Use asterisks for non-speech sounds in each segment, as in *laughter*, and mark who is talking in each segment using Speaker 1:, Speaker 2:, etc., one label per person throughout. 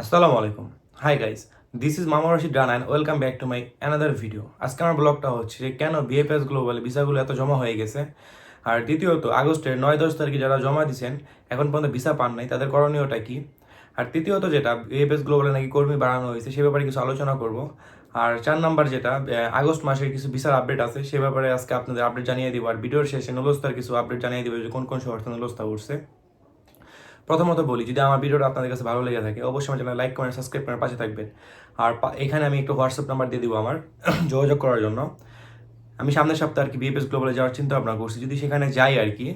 Speaker 1: আসসালামু আলাইকুম। Hi guys this is মামা Rashid Rana and welcome back to my another video আজকে আমার ব্লগটা হচ্ছে যে কেন বিএফএস গ্লোবাল ভিসাগুলো এত জমা হয়ে গেছে? আর দ্বিতীয়ত, আগস্টের নয় দশ তারিখে যারা জমা দিয়েছেন এখন পর্যন্ত ভিসা পান নাই, তাদের করণীয়টা কি? আর তৃতীয়ত যেটা বিএফএস গ্লোবালে নাকি কর্মী বাড়ানো হয়েছে, সে ব্যাপারে কিছু আলোচনা করব। আর চার নাম্বার যেটা আগস্ট মাসের কিছু ভিসার আপডেট আছে, সে ব্যাপারে আজকে আপনাদের আপডেট জানিয়ে দিব। আর ভিডিওর শেষে নুলস্তার কিছু আপডেট জানিয়ে দিব যে কোন কোন শহর নুলস্তা উঠছে। প্রথমত বলি, যদি আমার ভিডিওটা আপনাদের কাছে ভালো লেগে থাকে, অবশ্যই আমার লাইক করেন সাবস্ক্রাইব করেন পাশে থাকবেন। আর এখানে আমি একটু হোয়াটসঅ্যাপ নাম্বার দিয়ে দিব আমার, *clears throat* যোগাযোগ করার জন্য। আমি সামনের সপ্তাহে আর কি বিএফএস গ্লোবালে যাওয়ার চিন্তা ভাবনা করছি, যদি সেখানে যাই আর কি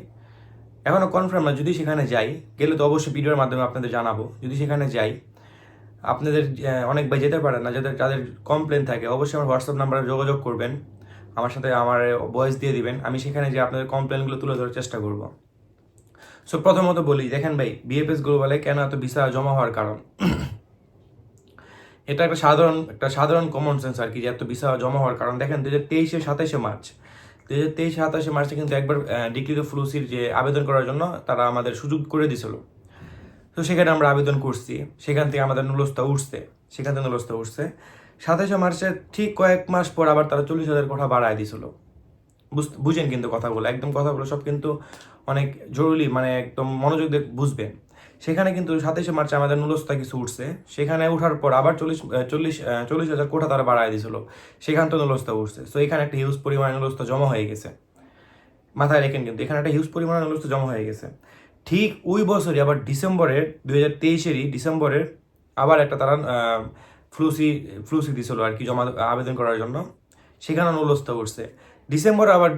Speaker 1: এখনও কনফার্ম না, যদি সেখানে যাই, গেলে তো অবশ্যই ভিডিওর মাধ্যমে আপনাদের জানাব। যদি সেখানে যাই, আপনাদের অনেক ভাই যেতে পারেন না, যাদের যাদের কমপ্লেন থাকে, অবশ্যই আমার হোয়াটসঅ্যাপ নাম্বারে যোগাযোগ করবেন। আমার সাথে আমার ভয়েস দিয়ে দিবেন। আমি সেখানে যে আপনাদের কমপ্লেনগুলো তুলে ধরার চেষ্টা করব। সো প্রথমত বলি, দেখেন ভাই বিএফএস গ্লোবালে কেন এত ভিসা জমা হওয়ার কারণ? এটা একটা সাধারণ একটা সাধারণ কমন সেন্স আর কি যে এত ভিসা জমা হওয়ার কারণ। দেখেন দু হাজার তেইশে সাতাশে মার্চ দু হাজার তেইশ সাতাশে মার্চে কিন্তু একবার ডিগ্রি ফ্লুসির যে আবেদন করার জন্য তারা আমাদের সুযোগ করে দিয়েছিল তো সেখানে আমরা আবেদন করছি, সেখান থেকে আমাদের নুলস্তা উঠছে, সেখান থেকে নুলস্তা উঠছে। সাতাশে মার্চে ঠিক কয়েক মাস পর আবার তারা চল্লিশ হাজার কোঠা বাড়ায় বুঝ- বুঝেন কিন্তু কথাগুলো, একদম কথাগুলো সব কিন্তু অনেক জরুরি মানে একদম মনোযোগ দিয়ে বুঝবেন। সেখানে কিন্তু সাতাশে মার্চে আমাদের নুলস্তা কিছু উঠছে, সেখানে ওঠার পর আবার চল্লিশ চল্লিশ চল্লিশ হাজার কোঠা তারা বাড়ায় দিয়েছিল, সেখান তো নুলস্তা উঠছে। সো এখানে একটা হিউজ পরিমাণে নুলস্তা জমা হয়ে গেছে। মাথায় রেখেন কিন্তু, এখানে একটা হিউজ পরিমাণে নুলস্তা জমা হয়ে গেছে। ঠিক ওই বছরই আবার ডিসেম্বরের, দুই হাজার তেইশেরই ডিসেম্বরের আবার একটা তারা ফ্লুসি ফ্লুসি দিছিল আর কি, জমা, আবেদন করার জন্য। সেখানে নুলস্তা উঠছে। ডিসেম্বরে আবার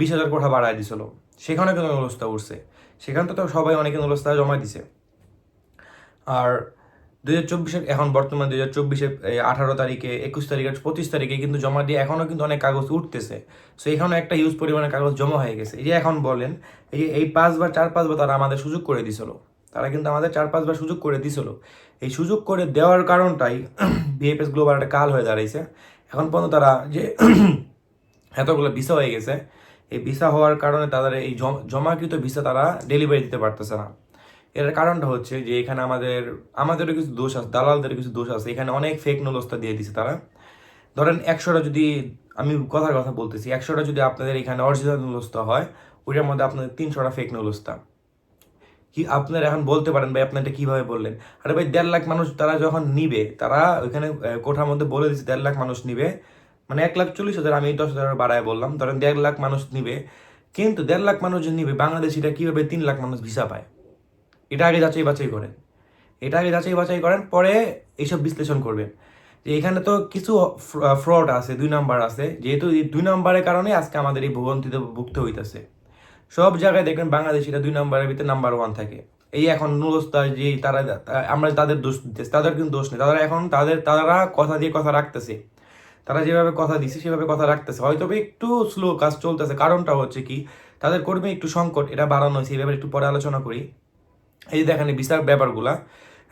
Speaker 1: বিশ হাজার কোঠা বাড়ায় দিছিল। সেখানে কিন্তু নুলস্তা উঠছে। সেখান তো সবাই অনেকে নুলস্তা জমা দিছে। আর দুই হাজার চব্বিশে এখন বর্তমানে দুই হাজার চব্বিশে আঠারো তারিখে, একুশ তারিখে, পঁচিশ তারিখে কিন্তু জমা দিয়ে এখনও কিন্তু অনেক কাগজ উঠতেছে। সো এখানে একটা হিউজ পরিমাণে কাগজ জমা হয়ে গেছে। এই যে এখন বলেন, এই যে এই পাঁচবার চার পাঁচবার তারা আমাদের সুযোগ করে দিছিল। তারা কিন্তু আমাদের চার পাঁচবার সুযোগ করে দিছিল। এই সুযোগ করে দেওয়ার কারণটাই *clears throat* বিএফএস গ্লোবাল একটা কাল হয়ে দাঁড়াইছে। এখন পর্যন্ত তারা যে *clears throat* এতগুলো ভিসা হয়ে গেছে। এই ভিসা হওয়ার কারণে তাদের এই জম- জমাকৃত ভিসা তারা ডেলিভারি দিতে পারতেছে না। এর কারণটা হচ্ছে যে এখানে আমাদের, আমাদেরও কিছু দোষ আছে দালালদের কিছু দোষ আছে। এখানে অনেক ফেক নলস্তা দিয়ে দিছে তারা। ধরেন একশোটা যদি, আমি কথার কথা বলতেছি, একশোটা যদি আপনাদের এখানে অরিজিনাল নলস্তা হয়, ওইটার মধ্যে আপনাদের তিনশোটা ফেক নলস্তা কি আপনারা এখন বলতে পারেন ভাই আপনি এটা কীভাবে বললেন? আরে ভাই দেড় লাখ মানুষ তারা যখন নিবে, তারা ওইখানে কোঠার মধ্যে বলে দিচ্ছে দেড় লাখ মানুষ নিবে। মানে এক লাখ চল্লিশ হাজার, আমি দশ হাজার বাড়ায় বললাম, ধরেন দেড় লাখ মানুষ নিবে, কিন্তু দেড় লাখ মানুষ যে নিবে, বাংলাদেশিরা কীভাবে তিন লাখ মানুষ ভিসা পায়? এটা আগে যাচাই বাছাই করেন। এটা আগে যাচাই বাছাই করেন, পরে এইসব বিশ্লেষণ করবেন। যে এখানে তো কিছু ফ্রড আছে, দুই নাম্বার আছে। যেহেতু এই দুই নাম্বারের কারণে আজকে আমাদের এই ভোগান্তিতে ভুগতে হইতেছে। সব জায়গায় দেখবেন বাংলাদেশিরা দুই নাম্বারের ভিতরে নাম্বার ওয়ান থাকে। এই এখন নুরস্তা যে তারা, আমরা তাদের দোষ দিতেছি, তাদের কিন্তু দোষ নেই। তারা এখন তাদের, তারা কথা দিয়ে কথা রাখতেছে। তারা যেভাবে কথা দিছে, সেভাবে কথা রাখতেছে। হয়তো একটু স্লো কাজ চলতেছে। কারণটা হচ্ছে কি, তাদের কর্মী একটু সংকট, এটা বাড়ানো হয়েছে এই ব্যাপারে একটু পরে আলোচনা করি। এই যে দেখেন বিচার ব্যাপারগুলা,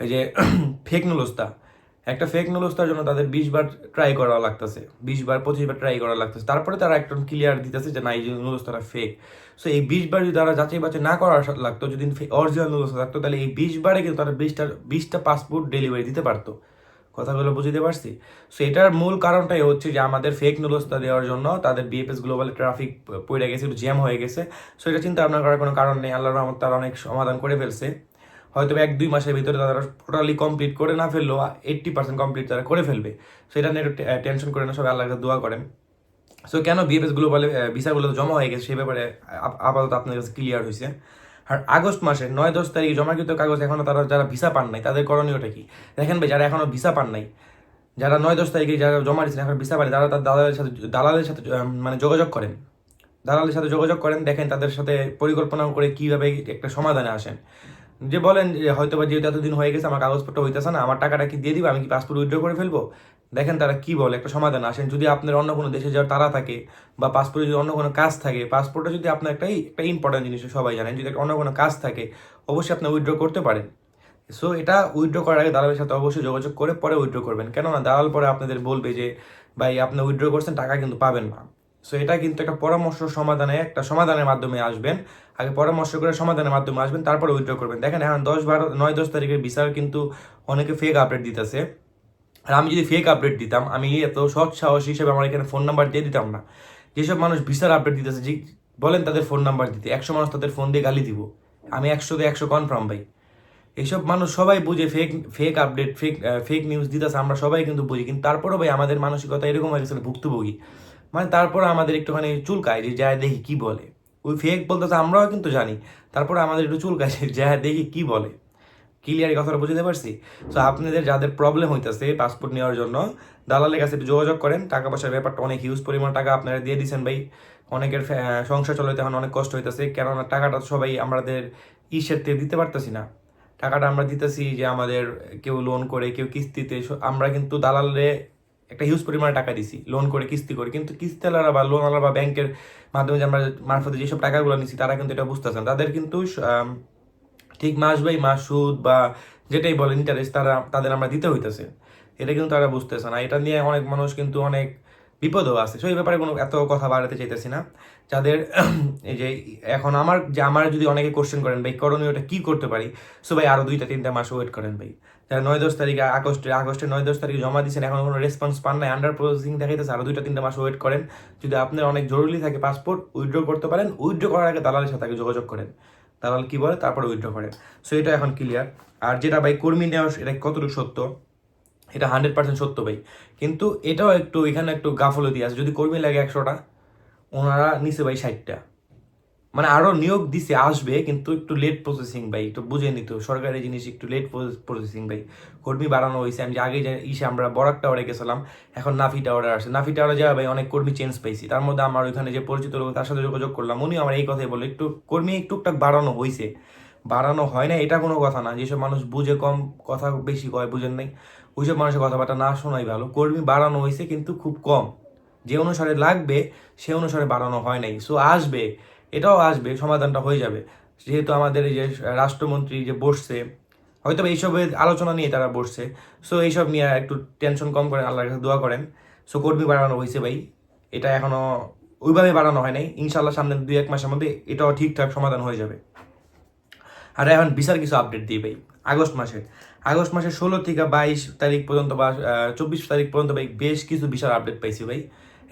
Speaker 1: এই যে *clears throat* ফেক নুলস্তা একটা ফেক নুলস্তার জন্য তাদের বিশ বার ট্রাই করা লাগতেছে। বিশ বার, পঁচিশ বার ট্রাই করা লাগতেছে। তারপরে তারা একদম ক্লিয়ার দিতেছে যে না, এই যে ফেক সো এই বিশ বার যদি তারা যাচাই বাছাই না করার লাগতো, যদি অরিজিনাল নুলস্তা থাকতো, তাহলে এই বিশ বারে কিন্তু তারা বিশটা বিশটা পাসপোর্ট ডেলিভারি দিতে পারতো। কথাগুলো বুঝতে পারছি? সো এটার মূল কারণটাই হচ্ছে যে আমাদের ফেক নুলস্তা দেওয়ার জন্য তাদের বিএফএস গ্লোবাল ট্রাফিক পড়ে গেছে, একটু জ্যাম হয়ে গেছে। সো এটা চিন্তা ভাবনা করার কোনো কারণ নেই। আল্লাহর রহমত তারা অনেক সমাধান করে ফেলছে। হয়তো এক দুই মাসের ভিতরে তারা টোটালি কমপ্লিট করে না ফেললেও এইট্টি পার্সেন্ট কমপ্লিট তারা করে ফেলবে। সো এটা নিয়ে একটু টেনশন করে না, সবাই আল্লাহর কাছে দোয়া করেন। সো কেন বিএফএস গ্লোবালে ভিসাগুলো জমা হয়ে গেছে সে ব্যাপারে আপাতত আপনার কাছে ক্লিয়ার হয়েছে আর আগস্ট মাসে নয়, দশ তারিখে জমাকৃত কাগজ এখনও তারা যারা ভিসা পান নাই, তাদের করণীয়টা কি? দেখেন ভাই, যারা এখনও ভিসা পান নাই, যারা নয়, দশ তারিখে যারা জমা দিচ্ছেন এখন ভিসা পান তারা তার দালালের সাথে দালালের সাথে মানে যোগাযোগ করেন। দালালের সাথে যোগাযোগ করেন, দেখেন তাদের সাথে পরিকল্পনা করে কীভাবে একটা সমাধানে আসেন। যে বলেন যে হয়তো বা যেহেতু এতদিন হয়ে গেছে, আমার কাগজপত্র হইতেছে না, আমার টাকাটা কি দিয়ে দিবে? আমি কি পাসপোর্ট উইথড্র করে ফেলব? দেখেন তারা কি বলে, একটা সমাধান। আসেন, যদি আপনার অন্য কোনো দেশে যাওয়ার তারা থাকে বা পাসপোর্টে যদি অন্য কোনো কাজ থাকে পাসপোর্টে যদি আপনার একটাই একটা ইম্পর্টেন্ট জিনিস সবাই জানেন, যদি অন্য কোনো কাজ থাকে, অবশ্যই আপনি উইথড্র করতে পারেন। সো এটা উইথড্র করার আগে দালালের সাথে অবশ্যই যোগাযোগ করে পরে উইথড্র করবেন। কেননা দালাল পরে আপনাদের বলবে যে, ভাই, আপনি উইথড্র করছেন, টাকা কিন্তু পাবেন না। সো এটা কিন্তু একটা পরামর্শ সমাধানে, একটা সমাধানের মাধ্যমে আসবেন। আগে পরামর্শ করে সমাধানের মাধ্যমে আসবেন, তারপরে উইথড্র করবেন। দেখেন, এখন দশ বারো, নয়, দশ তারিখের ভিসার কিন্তু অনেকে ফেক আপডেট দিতেছে। আর আমি যদি ফেক আপডেট দিতাম, আমি এত সৎ সাহস হিসেবে আমার এখানে ফোন নাম্বার দিয়ে দিতাম না। যেসব মানুষ ভিসার আপডেট দিতেছে, যে বলেন তাদের ফোন নাম্বার দিতে, একশো মানুষ তাদের ফোন দিয়ে গালি দিব। আমি একশোতে একশো কনফার্ম ভাই এইসব মানুষ সবাই বুঝে fake fake update fake fake news দিতেছে, আমরা সবাই কিন্তু বুঝি। কিন্তু তারপরেও ভাই আমাদের মানসিকতা এরকম হয়ে গেছে ভুক্তভোগী। মানে তারপর আমাদের একটুখানি চুলকায় যে যায় দেখি কি বলে। ওই ফেক বলতেছে, আমরাও কিন্তু জানি। তারপরে আমাদের একটু চুলকায় যে যায় দেখি কি বলে। ক্লিয়ার কথাটা বুঝতে পারছি? তো আপনাদের যাদের প্রবলেম হইতেছে পাসপোর্ট নেওয়ার জন্য, দালালের কাছে একটু যোগাযোগ করেন। টাকা পয়সার ব্যাপারটা অনেক হিউজ পরিমাণ টাকা আপনারা দিয়ে দিচ্ছেন ভাই। অনেকের সংসার চলাইতে এখন অনেক কষ্ট হইতেছে, কেননা টাকাটা সবাই আমাদের ইসের থেকে দিতে পারতেছি না। টাকাটা আমরা দিতেছি যে আমাদের কেউ লোন করে, কেউ কিস্তিতে আমরা কিন্তু দালালে একটা হিউজ পরিমাণে টাকা দিছি লোন করে, কিস্তি করে। কিন্তু কিস্তিওয়ালারা বা লোনওয়ালা বা ব্যাংকের মাধ্যমে যে আমরা মারফতে যেসব টাকাগুলো নিছি, তারা কিন্তু এটা বুঝতেছেন। তাদের কিন্তু ঠিক মাস বাই মাস সুদ বা যেটাই বলে ইন্টারেস্ট তারা, তাদের আমরা দিতে হইতেছে। এটা কিন্তু তারা বুঝতেছে না। এটা নিয়ে অনেক মানুষ কিন্তু অনেক বিপদও আছে। সেই ব্যাপারে কোনো এত কথা বাড়াতে চাইতেছি না। যাদের *clears throat* এই যে এখন আমার, যে আমার যদি অনেকে কোশ্চেন করেন, ভাই, করণীয়টা কী করতে পারি? সো ভাই, আরও দুইটা, তিনটা মাস ওয়েট করেন, ভাই। যারা নয় দশ তারিখে আগস্টে, আগস্টের নয় দশ তারিখে জমা দিচ্ছেন এখন কোনো রেসপন্স পান নাই আন্ডার প্রসেসিং দেখাইতেছে, আরও দুইটা, তিনটা মাস ওয়েট করেন। যদি আপনার অনেক জরুরি থাকে পাসপোর্ট উইথড্র করতে পারেন। উইথড্র করার আগে দালালের সাথে আগে যোগাযোগ করেন। দালাল কি বলে? তারপরে উইথড্র করে। সো এটা এখন ক্লিয়ার আর যেটা ভাই কর্মী নেওয়া, এটা কতটুকু সত্য? এটা হান্ড্রেড পার্সেন্ট সত্য ভাই। কিন্তু এটাও একটু, এখানে একটু গাফলতি আছে। যদি কর্মী লাগে একশোটা, ওনারা নিচে ভাই ষাটটা। মানে আরও নিয়োগ দিছে, আসবে, কিন্তু একটু লেট প্রসেসিং ভাই, একটু বুঝে নিত সরকারি জিনিস একটু লেট প্রসেসিং ভাই। কর্মী বাড়ানো হয়েছে, আমি যে আগে ইসে আমরা বরাক টাওয়ারে গেছিলাম, এখন নাফি টাওয়ারে আসছে। নাফি টাওয়ারে যাওয়া ভাই, অনেক কর্মী চেঞ্জ পাইছি। তার মধ্যে আমার ওইখানে যে পরিচিত লোক, তার সাথে যোগাযোগ করলাম উনি আমার এই কথাই বলে একটু কর্মী টুকটাক বাড়ানো হয়েছে বাড়ানো হয় না, এটা কোনো কথা না। যেসব মানুষ বুঝে কম কথা বেশি কয়, বুঝেন নাই। ওইসব মানুষের কথাবার্তা না শোনাই ভালো। কর্মী বাড়ানো হয়েছে কিন্তু খুব কম। যে অনুসারে লাগবে, সে অনুসারে বাড়ানো হয় নাই। সো আসবে। এটাও আসবে, সমাধানটা হয়ে যাবে। যেহেতু আমাদের এই যে রাষ্ট্রমন্ত্রী যে বসছে, হয়তো এইসবের আলোচনা নিয়ে তারা বসছে সো এইসব নিয়ে একটু টেনশন কম করেন, আল্লাহর কাছে দোয়া করেন। সো কর্মী বাড়ানো হয়েছে ভাই, এটা এখনও ওইভাবে বাড়ানো হয় নাই। ইনশাল্লাহ সামনে দুই এক মাসের মধ্যে এটাও ঠিকঠাক সমাধান হয়ে যাবে। আর এখন বিশাল কিছু আপডেট দিই ভাই, আগস্ট মাসে আগস্ট মাসের ষোলো থেকে বাইশ তারিখ পর্যন্ত বা চব্বিশ তারিখ পর্যন্ত ভাই বেশ কিছু বিশাল আপডেট পাইছি ভাই।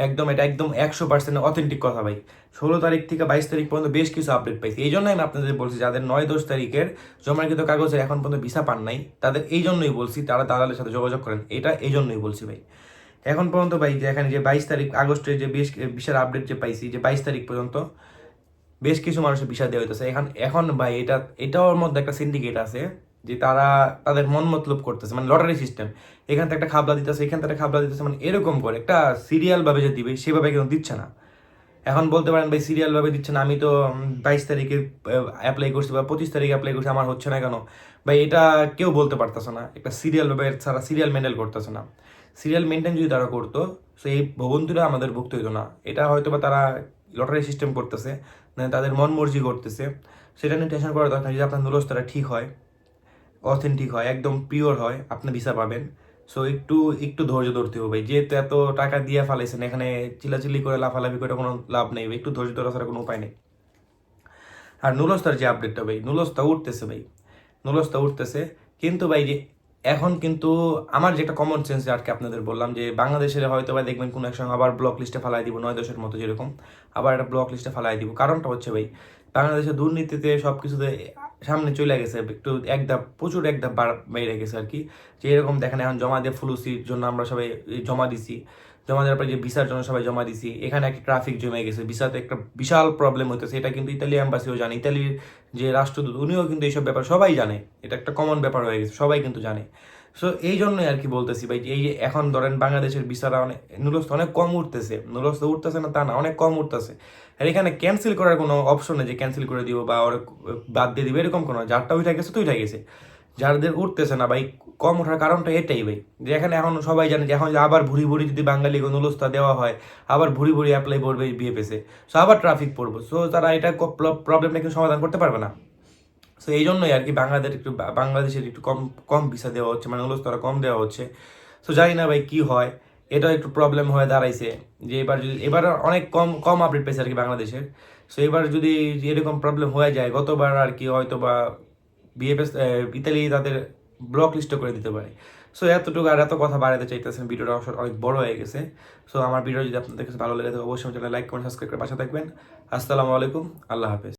Speaker 1: একদম এটা একদম একশো পার্সেন্ট অথেন্টিক কথা ভাই। ষোলো তারিখ থেকে বাইশ তারিখ পর্যন্ত বেশ কিছু আপডেট পাইছি। এই জন্যই আমি আপনাদের বলছি, যাদের নয় দশ তারিখের জমাকৃত কাগজের এখন পর্যন্ত ভিসা পান নাই, তাদের এই জন্যই বলছি, তারা দালালের সাথে যোগাযোগ করেন। এটা এই জন্যই বলছি ভাই। এখন পর্যন্ত ভাই যে এখানে যে বাইশ তারিখ আগস্টের যে বেশ বিশাল আপডেট যে পাইছি, যে বাইশ তারিখ পর্যন্ত বেশ কিছু মানুষের বিষয় দেওয়া হইতেছে। এখন এখন ভাই এটা এটার মধ্যে একটা সিন্ডিকেট আছে। যে তারা তাদের মন মতলব করতেছে মানে লটারি সিস্টেম এখান থেকে একটা খাবলা দিতেছে, এখান থেকে একটা খাবলা দিতেছে মানে এরকম করে। একটা সিরিয়াল ভাবে যে দিবে, সেভাবে কিন্তু দিচ্ছে না। এখন বলতে পারেন, ভাই সিরিয়াল ভাবে দিচ্ছে না, আমি তো বাইশ তারিখে অ্যাপ্লাই করছি বা পঁচিশ তারিখে অ্যাপ্লাই করছি, আমার হচ্ছে না কেন? ভাই, এটা কেউ বলতে পারতেছে না। একটা সিরিয়াল ভাবে ছাড়া সিরিয়াল মেনটেন করতেছে না। সিরিয়াল মেনটেন যদি তারা করতো সো এই ভবনটিরা আমাদের ভুক্ত হইতো না। এটা হয়তো বা তারা লটারি সিস্টেম করতেছে মানে তাদের মন মর্জি করতেছে। সেটা নিয়ে টেনশন করার দরকার। যদি আপনার নুরস্তরা ঠিক হয়। অথেন্টিক হয়, একদম পিওর হয়, আপনি ভিসা পাবেন। সো একটু একটু ধৈর্য ধরতে হবে। যেহেতু এত টাকা দিয়ে ফালাইছেন, এখানে চিলাচিলি করে লাফালাফি করে কোনো লাভ নেই। একটু ধৈর্য ধরা ছাড়া কোনো উপায় নেই। আর নুলস্তার যে আপডেটটা ভাই, নুলস্তা উঠতেছে ভাই। নুলস্তা উঠতেছে। কিন্তু ভাই, যে এখন কিন্তু আমার যেটা কমন সেন্স আর কি আপনাদের বললাম যে, বাংলাদেশের হয়তো বা দেখবেন কোনো এক সময় আবার ব্লক লিস্টে ফালাই দিব, নয় দশের মতো যেরকম। আবার একটা ব্লক লিস্টে ফালাই দিব। কারণটা হচ্ছে ভাই বাংলাদেশে দুর্নীতিতে সব কিছুতে সামনে চলে গেছে, একটু এক ধাপ, প্রচুর এক ধাপ বাড়- গেছে আর কি। যে এরকম দেখেন, এখন জমা দিয়ে ফুলুসির জন্য আমরা সবাই জমা দিছি। জমা দেওয়ার পরে যে ভিসার জন্য সবাই জমা দিছি, এখানে একটা ট্রাফিক জমে গেছে, ভিসাতে একটা বিশাল প্রবলেম হইতেছে, এটা কিন্তু ইতালি অ্যাম্বাসিও জানে, ইতালির যে রাষ্ট্রদূত, উনিও কিন্তু এইসব ব্যাপার সবাই জানে, এটা একটা কমন ব্যাপার হয়ে গেছে, সবাই কিন্তু জানে। সো এই জন্যই আর কি বলতেছি ভাই এই যে এখন ধরেন বাংলাদেশের ভিসারা অনেক নুরস্ত অনেক কম উঠতেছে নুরস্ত উঠতেছে না তা না, অনেক কম উঠতেছে। আর এখানে ক্যান্সেল করার কোনো অপশন নেই যে ক্যান্সেল করে দিব বা ওর বাদ দিয়ে দিবে, এরকম কোনো, যারটা উঠে গেছে, তো উঠে গেছে। যাদের উঠতেছে না ভাই, কম ওঠার কারণটা এটাই ভাই। যে এখানে এখন সবাই জানে যে এখন আবার ভুড়ি ভুড়ি যদি বাঙালি নুলস্তা দেওয়া হয়, আবার ভুড়ি ভুড়ি অ্যাপ্লাই করবে বিএফএসে সো আবার ট্রাফিক পড়ব। সো তারা এটা প্রবলেমটা কিন্তু সমাধান করতে পারবে না। সো এই জন্যই আর কি বাংলাদেশ একটু বাংলাদেশের একটু কম কম ভিসা দেওয়া হচ্ছে মানে নুলস্তরা কম দেওয়া হচ্ছে। সো জানি না ভাই কী হয়। এটাও একটু প্রবলেম হয়ে দাঁড়াইছে। যে এবার যদি এবার অনেক কম কম আপডেট পেয়েছে আর কি বাংলাদেশের। সো এবার যদি এরকম প্রবলেম হয়ে যায়, গতবার আর কি হয়তো বা বিএফএস ইতালি তাদের ব্লক লিস্ট করে দিতে পারে। সো এতটুকু আর এত কথা বাড়াতে চাইতেছেন, ভিডিওটা অনেক বড় হয়ে গেছে। সো আমার ভিডিও যদি আপনাদের কাছে ভালো লেগে থাকে, অবশ্যই চ্যানেল লাইক কমেন্ট সাবস্ক্রাইব করে পাশে থাকবেন। আসসালামু আলাইকুম, আল্লাহ হাফেজ।